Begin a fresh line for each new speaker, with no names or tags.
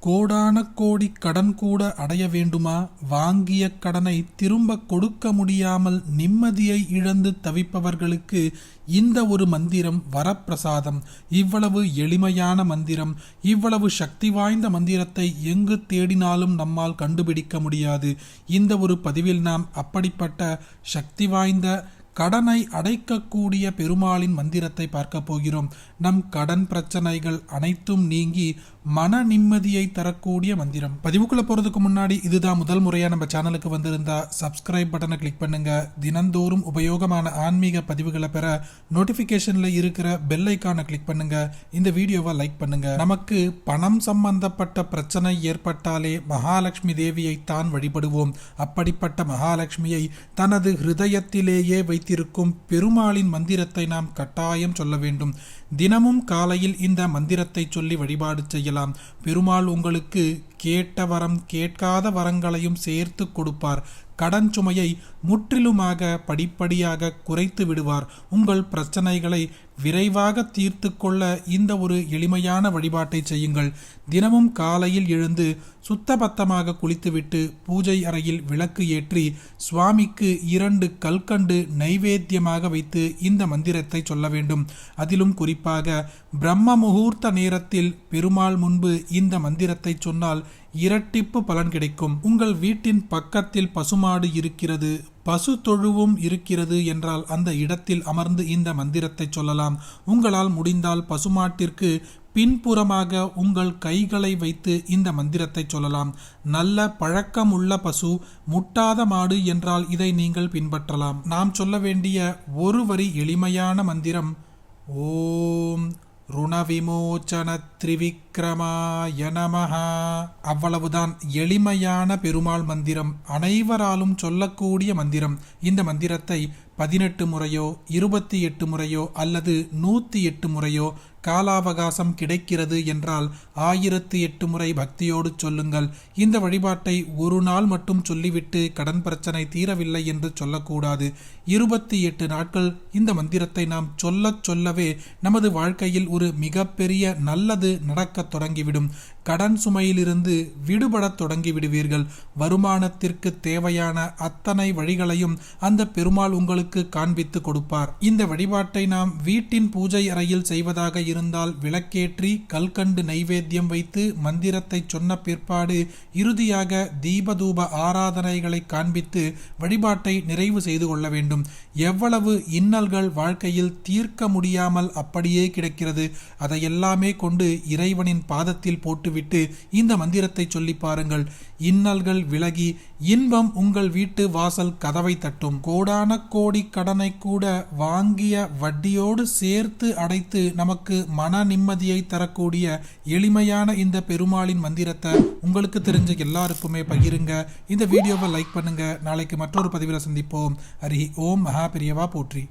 கோடான கோடி கடன் கூட அடைய வேண்டுமா? வாங்கிய கடனை திரும்ப கொடுக்க முடியாமல் நிம்மதியை இழந்து தவிப்பவர்களுக்கு இந்த ஒரு மந்திரம் வரப்பிரசாதம். இவ்வளவு எளிமையான மந்திரம் இவ்வளவு சக்தி வாய்ந்த மந்திரத்தை எங்கு தேடினாலும் நம்மால் கண்டுபிடிக்க முடியாது. இந்த ஒரு பதிவில் நாம் அப்படிப்பட்ட சக்தி வாய்ந்த கடனை அடைக்கக்கூடிய பெருமாளின் மந்திரத்தை பார்க்க போகிறோம். நம் கடன் பிரச்சனைகள் அனைத்தும் நீங்கி மன நிம்மதியை தரக்கூடிய மந்திரம். பதிவுக்குள்ள போறதுக்கு முன்னாடி இதுதான் முதல் முறையா நம்ம சேனலுக்கு வந்திருந்தா சப்ஸ்கிரைப் பட்டனை கிளிக் பண்ணுங்க. தினந்தோறும் உபயோகமான ஆன்மீக பதிவுகளை பெற நோட்டிபிகேஷன்ல இருக்கிற பெல் ஐக்கானை கிளிக் பண்ணுங்க. இந்த வீடியோவை லைக் பண்ணுங்க. நமக்கு பணம் சம்பந்தப்பட்ட பிரச்சனை ஏற்பட்டாலே மகாலட்சுமி தேவியை தான் வழிபடுவோம். அப்படிப்பட்ட மகாலட்சுமியை தனது ஹிருதயத்திலேயே வைத்திருக்கும் பெருமாளின் மந்திரத்தை நாம் கட்டாயம் சொல்ல வேண்டும். தினமும் காலையில் இந்த மந்திரத்தை சொல்லி வழிபாடு செய்யலாம். பெருமாள் உங்களுக்கு கேட்ட வரம் கேட்காத வரங்களையும் சேர்த்து கொடுப்பார். கடன் சுமையை முற்றிலுமாக படிப்படியாக குறைத்து விடுவார். உங்கள் பிரச்சனைகளை விரைவாக தீர்த்து கொள்ள இந்த ஒரு எளிமையான வழிபாட்டை செய்யுங்கள். தினமும் காலையில் எழுந்து சுத்தபத்தமாக குளித்துவிட்டு பூஜை அறையில் விளக்கு ஏற்றி சுவாமிக்கு இரண்டு கல்கண்டு நைவேத்தியமாக வைத்து இந்த மந்திரத்தை சொல்ல வேண்டும். அதிலும் குறிப்பாக பிரம்ம முகூர்த்த நேரத்தில் பெருமாள் முன்பு இந்த மந்திரத்தை சொன்னால் இரட்டிப்பு பலன் கிடைக்கும். உங்கள் வீட்டின் பக்கத்தில் பசுமாடு இருக்கிறது பசு தொழுவும் இருக்கிறது என்றால் அந்த இடத்தில் அமர்ந்து இந்த மந்திரத்தை சொல்லலாம். உங்களால் முடிந்தால் பசுமாட்டிற்கு பின்புறமாக உங்கள் கைகளை வைத்து இந்த மந்திரத்தை சொல்லலாம். நல்ல பழக்கம் உள்ள பசு முட்டாத மாடு என்றால் இதை நீங்கள் பின்பற்றலாம். நாம் சொல்ல வேண்டிய ஒரு வரி எளிமையான மந்திரம் ஓம் ருணவிமோச்சன திரிவிக் திரிவிக்ரமாய நமஹ. அவ்வளவுதான் எளிமையான பெருமாள் மந்திரம். அனைவராலும் சொல்லக்கூடிய மந்திரம். இந்த மந்திரத்தை பதினெட்டு முறையோ இருபத்தி எட்டு முறையோ அல்லது நூற்றி எட்டு முறையோ காலாவகாசம் கிடைக்கிறது என்றால் ஆயிரத்து எட்டு முறை பக்தியோடு சொல்லுங்கள். இந்த வழிபாட்டை ஒரு நாள் மட்டும் சொல்லிவிட்டு கடன் பிரச்சனை தீரவில்லை என்று சொல்லக்கூடாது. இருபத்தி எட்டு நாட்கள் இந்த மந்திரத்தை நாம் சொல்லச் சொல்லவே நமது வாழ்க்கையில் ஒரு மிகப்பெரிய நல்லது நடக்க தொடங்கிவிடும். கடன் சுமையிலிருந்து விடுபடத் தொடங்கிவிடுவீர்கள். வருமானத்திற்கு தேவையான அத்தனை வழிகளையும் அந்த பெருமாள் உங்களுக்கு காண்பித்து கொடுப்பார். இந்த வழிபாட்டை நாம் வீட்டின் பூஜை அறையில் செய்வதாக இருந்தால் விளக்கேற்றி கல்கண்டு நைவேத்தியம் வைத்து மந்திரத்தை சொன்ன பிற்பாடு இறுதியாக தீபதூப ஆராதனைகளை காண்பித்து வழிபாட்டை நிறைவு செய்து கொள்ள வேண்டும். எவ்வளவு இன்னல்கள் வாழ்க்கையில் தீர்க்க முடியாமல் அப்படியே கிடக்கிறது. அதையெல்லாமே கொண்டு இறைவனின் பாதத்தில் போட்டுவிட்டு இந்த மந்திரத்தை சொல்லி பாருங்கள். இன்னல்கள் விலகி இன்பம் உங்கள் வீட்டு வாசல் கதவை தட்டும். கோடான கோடி கடனை கூட வாங்கிய வட்டியோடு சேர்த்து அடைத்து நமக்கு மன நிம்மதியை தரக்கூடிய எளிமையான இந்த பெருமாளின் மந்திரத்தை உங்களுக்கு தெரிஞ்ச எல்லாருக்குமே பகிருங்க. இந்த வீடியோவை லைக் பண்ணுங்க. நாளைக்கு மற்றொரு பதிவில் சந்திப்போம். ஹரி ஓம் மகா பெரியவா போற்றி.